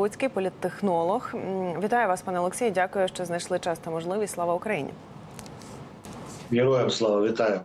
Слободський, політтехнолог. Вітаю вас, пане Олексію. Дякую, що знайшли час та можливість. Слава Україні. Героям слава, вітаю.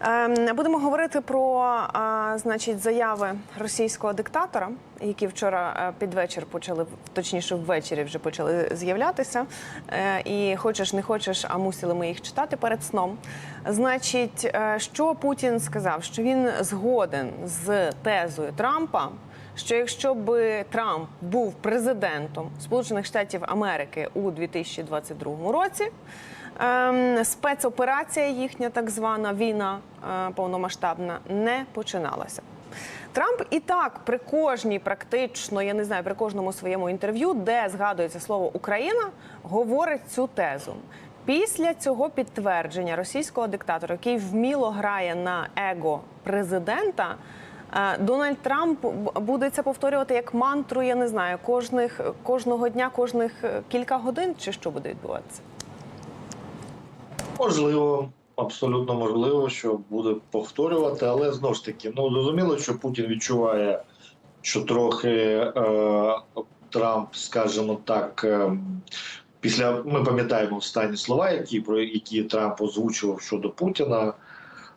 Ем, Будемо говорити про значить заяви російського диктатора, які вчора е, під вечір почали, точніше, ввечері вже почали з'являтися. Е, І хочеш, не хочеш, а мусили ми їх читати перед сном. Значить, е, що Путін сказав, що він згоден з тезою Трампа. Що якщо би Трамп був президентом Сполучених Штатів Америки у 2022 році, ем, спецоперація їхня, так звана війна е, повномасштабна, не починалася. Трамп і так при кожній, практично, я не знаю, при кожному своєму інтерв'ю, де згадується слово Україна, говорить цю тезу. Після цього підтвердження російського диктатора, який вміло грає на его президента, Дональд Трамп буде це повторювати як мантру, я не знаю, кожних кожного дня, кожних е, кілька годин, чи що буде відбуватися? Можливо, абсолютно можливо, що буде повторювати, але знову ж таки, ну зрозуміло, що Путін відчуває, що трохи е, Трамп, скажімо так, е, після ми пам'ятаємо останні слова, які про які Трамп озвучував щодо Путіна.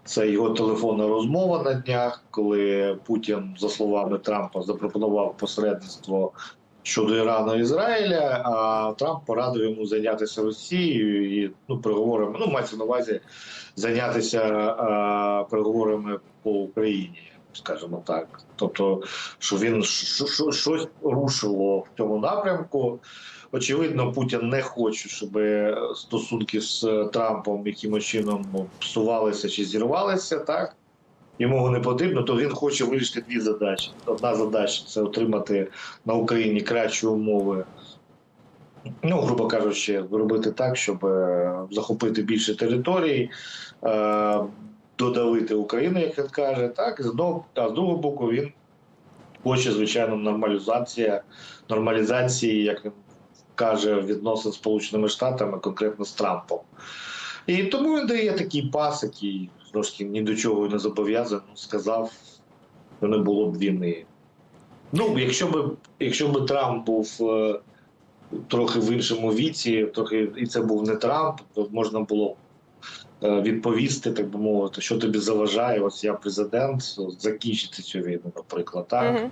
Це його телефонна розмова на днях, коли Путін, за словами Трампа, запропонував посередництво щодо Ірану і Ізраїля, а Трамп порадив йому зайнятися Росією і ну переговорами. Ну мається на увазі зайнятися а, переговорами по Україні, скажімо так. Тобто, що він що- що- щось рушило в цьому напрямку. Очевидно, Путін не хоче, щоб стосунки з Трампом якимось чином ну, псувалися чи зірвалися, так йому не потрібно, то він хоче вирішити дві задачі. Одна задача це отримати на Україні кращі умови. Ну, грубо кажучи, робити так, щоб е, захопити більше територій, е, додавити Україну, як він каже, так, а з другого боку, він хоче, звичайно, нормалізація, нормалізації, як він каже, відносин з Сполученими Штатами, конкретно з Трампом. І тому він дає такий пас, який знову ж таки ні до чого не зобов'язаний, сказав, що не було б війни. Ну, якщо б, якщо б Трамп був е, трохи в іншому віці, трохи і це був не Трамп, то можна було е, відповісти, так би мовити, що тобі заважає, ось я президент, закінчити цю війну, наприклад. Так? Мгм.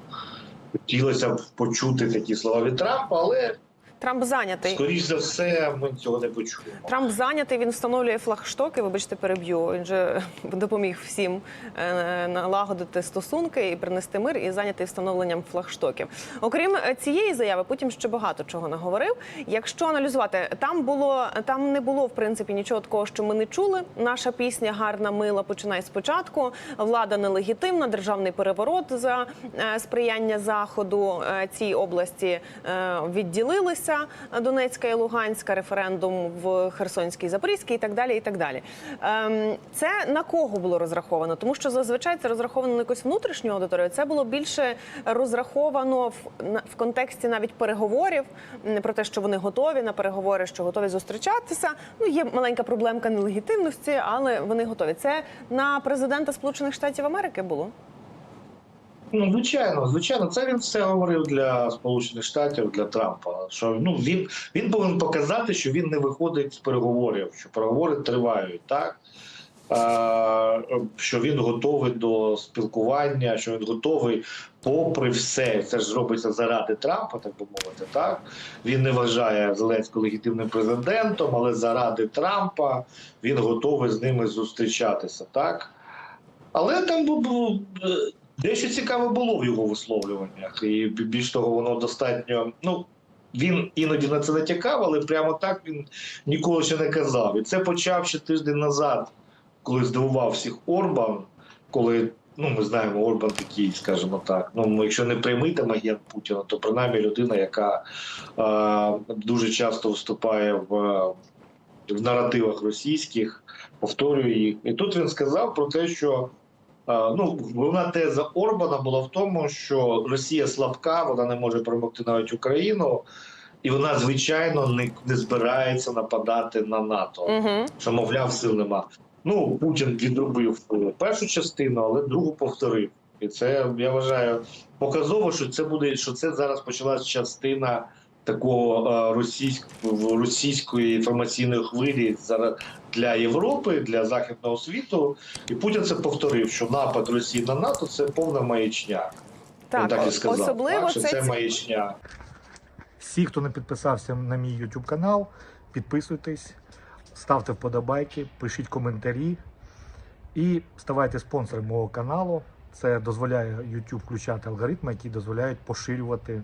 Хотілося б почути такі слова від Трампа, але Трамп зайнятий. скоріш за все ми цього не почуємо. Трамп зайнятий, він встановлює флагштоки. Вибачте, переб'ю. Він же допоміг всім е, налагодити стосунки і принести мир, і зайнятий встановленням флагштоків. Окрім е, цієї заяви, потім ще багато чого наговорив. Якщо аналізувати, там було там не було в принципі нічого такого, що ми не чули. Наша пісня гарна, мила. Починай спочатку. Влада нелегітимна, державний переворот за е, сприяння заходу цій області е, відділилися. Донецька і Луганська, референдум в Херсонській, Запорізькій і так далі. І так далі. Ем, Це на кого було розраховано? Тому що зазвичай це розраховано на якусь внутрішню аудиторію. Це було більше розраховано в, контексті навіть переговорів про те, що вони готові на переговори, що готові зустрічатися. Ну є маленька проблемка нелегітимності, але вони готові. Це на президента Сполучених Штатів Америки було. Ну, звичайно, звичайно, це він все говорив для Сполучених Штатів, для Трампа. Що ну він, він повинен показати, що він не виходить з переговорів, що переговори тривають, так а, що він готовий до спілкування, що він готовий, попри все, це ж робиться заради Трампа, так би мовити. Так він не вважає Зеленського легітимним президентом, але заради Трампа він готовий з ними зустрічатися. Так але там був. Дещо цікаве було в його висловлюваннях, і більш того, воно достатньо. Ну він іноді на це натякав, але прямо так він ніколи ще не казав. І це почав ще тиждень назад, коли здивував всіх Орбан, коли. Ну, ми знаємо, Орбан такий, скажімо так. Ну, якщо не прямий там агент Путіна, то принаймні людина, яка е, дуже часто вступає в, в наративах російських, повторює їх. І тут він сказав про те, що Ну, головна теза Орбана була в тому, що Росія слабка, вона не може перемогти навіть Україну, і вона, звичайно, не, не збирається нападати на НАТО. Угу. Що, мовляв, сил нема. Ну, Путін відробив першу частину, але другу повторив. І це я вважаю показово, що це буде, що це зараз почалась частина такого е, російського російської інформаційної хвилі зараз для Європи, для західного світу. І Путін це повторив, що напад Росії на НАТО це повна маячня. Так, Він так і сказав. особливо так, що це, це маячня. Всі, хто не підписався на мій YouTube канал, підписуйтесь, ставте вподобайки, пишіть коментарі і ставайте спонсором мого каналу. Це дозволяє YouTube включати алгоритми, які дозволяють поширювати,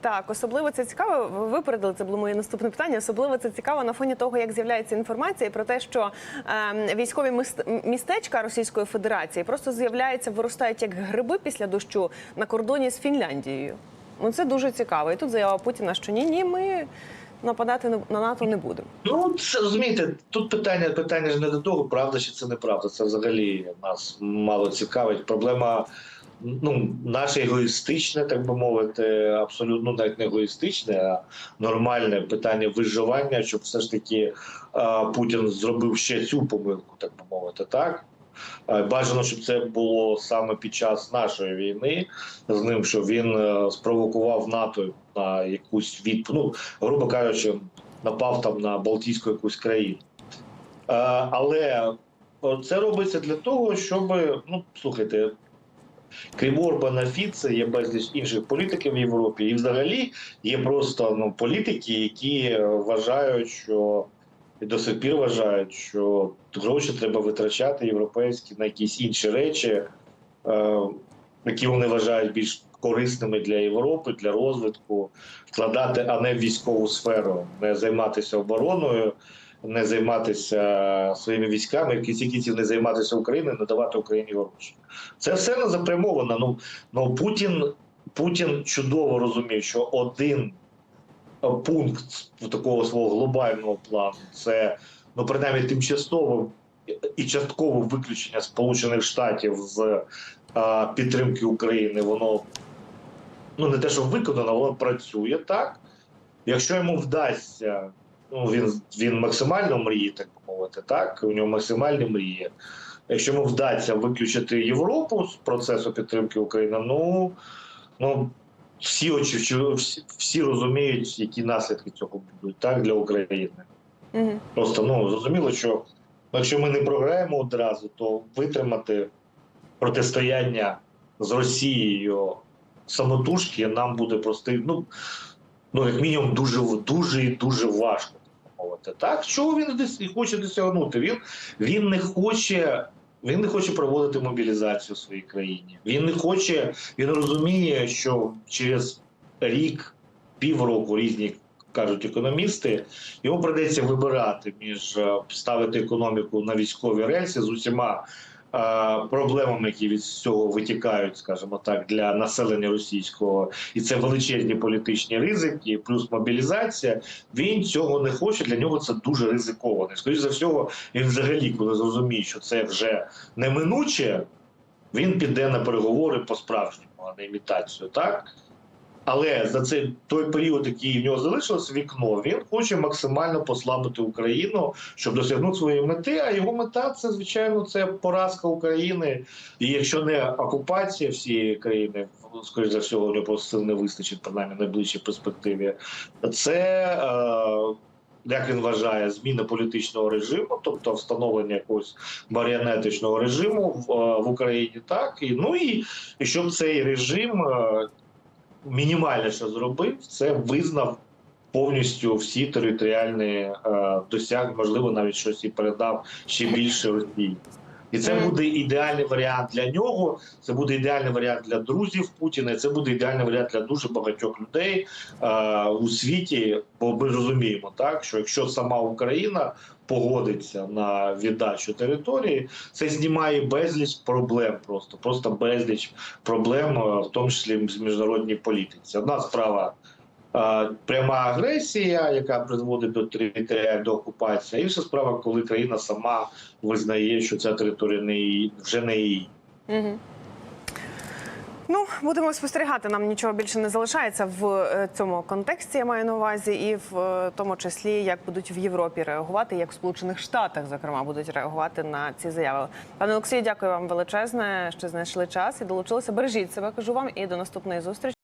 Так, особливо це цікаво. Ви випередили це було моє наступне питання. Особливо це цікаво на фоні того, як з'являється інформація про те, що е, військові міст- містечка Російської Федерації просто з'являються, виростають як гриби після дощу на кордоні з Фінляндією. Ну це дуже цікаво. І тут заява Путіна, що ні, ні, ми нападати на НАТО не будемо. Ну, це розумієте, тут питання, питання ж не до того, правда чи це неправда. Це взагалі нас мало цікавить. Проблема ну, наше егоїстичне, так би мовити, абсолютно навіть не егоїстичне, а нормальне питання виживання, щоб все ж таки Путін зробив ще цю помилку, так би мовити, так. Бажано, щоб це було саме під час нашої війни з ним, що він е, спровокував НАТО на якусь відповідь, ну, грубо кажучи, напав там на Балтійську якусь країну. Але це робиться для того, щоб, ну, слухайте, крім Орбана Фіце, є безліч інших політиків в Європі, і взагалі є просто ну, політики, які вважають, що і до сих пір вважають, що гроші треба витрачати європейські на якісь інші речі, е, які вони вважають більш корисними для Європи, для розвитку, вкладати, а не в військову сферу, не займатися обороною, не займатися своїми військами, в кінці кінців не займатися Україною, не давати Україні гроші. Це все не запрямовано. Ну, ну Путін, Путін чудово розумів, що один пункт такого свого глобального плану це ну принаймні тимчасове і часткове виключення Сполучених Штатів з а, підтримки України. Воно ну не те, що виконано, воно працює так. Якщо йому вдасться, ну він він максимально мріє, так би мовити, так у нього максимальні мрії. Якщо йому вдасться виключити Європу з процесу підтримки України, ну ну всі очі всі, всі розуміють, які наслідки цього будуть так для України. Угу. Просто ну зрозуміло, що якщо ми не програємо одразу, то витримати протистояння з Росією самотужки нам буде просто ну, ну як мінімум дуже дуже і дуже важко мовити. Так чого він десь хоче досягнути? Він він не хоче. Він не хоче проводити мобілізацію в своїй країні. Він не хоче, він розуміє, що через рік, півроку різні кажуть економісти, йому придеться вибирати між е, ставити економіку на військові рельси з усіма е, проблемами, які від цього витікають, скажімо так, для населення російського, і це величезні політичні ризики, плюс мобілізація. Він цього не хоче. Для нього це дуже ризиковано. Скоріше за всього, він взагалі, коли зрозуміє, що це вже неминуче, він піде на переговори по справжньому, а не імітацію, так. Але за цей той період, який в нього залишилось вікно, він хоче максимально послабити Україну, щоб досягнути своєї мети. А його мета це звичайно це поразка України. І якщо не окупація всієї країни, скоріш за всього, нього просто не вистачить, принаймні в найближчій перспективі. Це е, як він вважає, зміна політичного режиму, тобто встановлення якогось маріонетичного режиму в, е, в Україні, так і ну і, і щоб цей режим. Мінімальне, що зробив, це визнав повністю всі територіальні е, досяг, можливо, навіть щось і передав ще більше Росії. І це буде ідеальний варіант для нього. Це буде ідеальний варіант для друзів Путіна. і Це буде ідеальний варіант для дуже багатьох людей е, у світі. Бо ми розуміємо, так що якщо сама Україна погодиться на віддачу території, це знімає безліч проблем, просто просто безліч проблем, е, в тому числі з міжнародній політиці. Одна справа пряма агресія, яка призводить до територіальної окупації, а інша справа, коли країна сама визнає, що ця територія не її, вже не її. Ну, будемо спостерігати. Нам нічого більше не залишається в е, цьому контексті. Я маю на увазі, і в е, тому числі, як будуть в Європі реагувати, як в Сполучених Штатах, зокрема, будуть реагувати на ці заяви. Пане Олексію, дякую вам величезне, що знайшли час і долучилися. Бережіть себе, кажу вам, і до наступної зустрічі.